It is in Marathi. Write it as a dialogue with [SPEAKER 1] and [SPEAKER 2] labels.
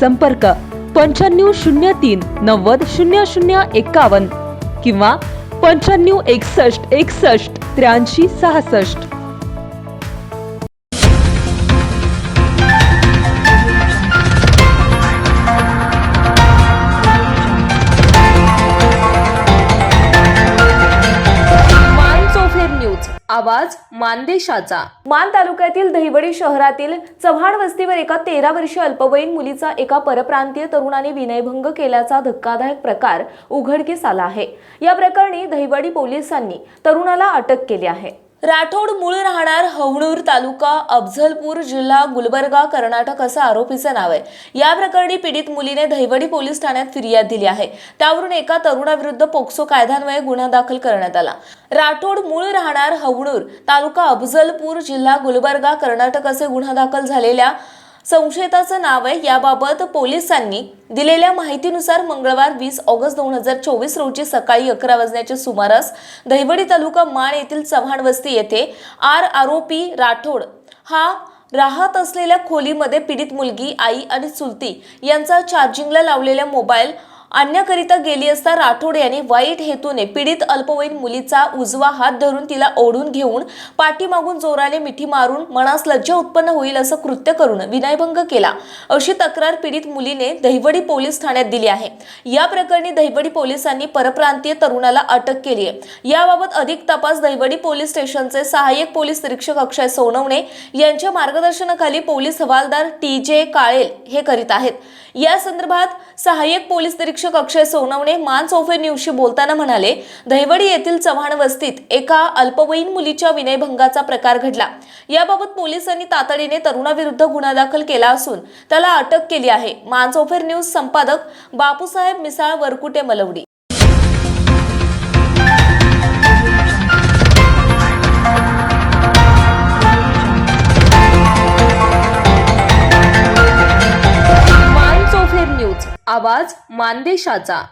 [SPEAKER 1] संपर्क पंच्याण्णव शून्य तीन नव्वद शून्य शून्य एकावन्न किंवा पंच्याण्णव एकसष्ट एकसष्ट त्र्याऐंशी सहासष्ट.
[SPEAKER 2] आवाज मानदेशाचा. मान तालुक्यातील दहिवडी शहरातील चव्हाण वस्तीवर एका तेरा वर्षीय अल्पवयीन मुलीचा एका परप्रांतीय तरुणाने विनयभंग केल्याचा धक्कादायक प्रकार उघडकीस आला आहे. या प्रकरणी दहिवडी पोलिसांनी तरुणाला अटक केली आहे. राठोड मूळ राहणार हवणूर तालुका अफझलपूर जिल्हा गुलबर्गा कर्नाटक असं आरोपीचं नाव आहे. या प्रकरणी पीडित मुलीने दहिवडी पोलीस ठाण्यात फिर्याद दिली आहे. त्यावरून एका तरुणाविरुद्ध पोक्सो कायद्यान्वये गुन्हा दाखल करण्यात आला. राठोड मूळ राहणार हवणूर तालुका अफझलपूर जिल्हा गुलबर्गा कर्नाटक असे गुन्हा दाखल झालेल्या संशयिताचं नाव आहे. याबाबत पोलिसांनी दिलेल्या माहितीनुसार मंगळवार वीस ऑगस्ट दोन हजार चोवीस रोजी सकाळी अकरा वाजण्याच्या सुमारास दहिवडी तालुका माण येथील चव्हाण वस्ती येथे आर आरोपी राठोड हा राहत असलेल्या खोलीमध्ये पीडित मुलगी आई आणि चुलती यांचा चार्जिंगला लावलेला मोबाईल आणण्याकरिता गेली असता राठोड यांनी वाईट हेतूने पीडित अल्पवयीन मुलीचा उजवा हात धरून तिला ओढून घेऊन पाठीमागून जोराने मिठी मारून मनास लज्जा उत्पन्न होईल असं कृत्य करून विनयभंग केला. अशी तक्रार पीडित मुलीने दहिवडी पोलीस ठाण्यात दिली आहे. या प्रकरणी दहिवडी पोलिसांनी परप्रांतीय तरुणाला अटक केली आहे. याबाबत अधिक तपास दहिवडी पोलीस स्टेशनचे सहाय्यक पोलीस निरीक्षक अक्षय सोनवणे यांच्या मार्गदर्शनाखाली पोलीस हवालदार टी जे काळेल हे करीत आहेत. या संदर्भात सहाय्यक पोलीस निरीक्षक अक्षय सोनवणे मान सोफे न्यूजशी बोलताना म्हणाले दहिवडी येथील चव्हाण वस्तीत एका अल्पवयीन मुलीच्या विनयभंगाचा प्रकार घडला. याबाबत पोलिसांनी तातडीने तरुणाविरुद्ध गुन्हा दाखल केला असून त्याला अटक केली आहे. मानसोफेर न्यूज संपादक बापूसाहेब मिसाळ वरकुटे मलवडी. आवाज मानदेशाचा.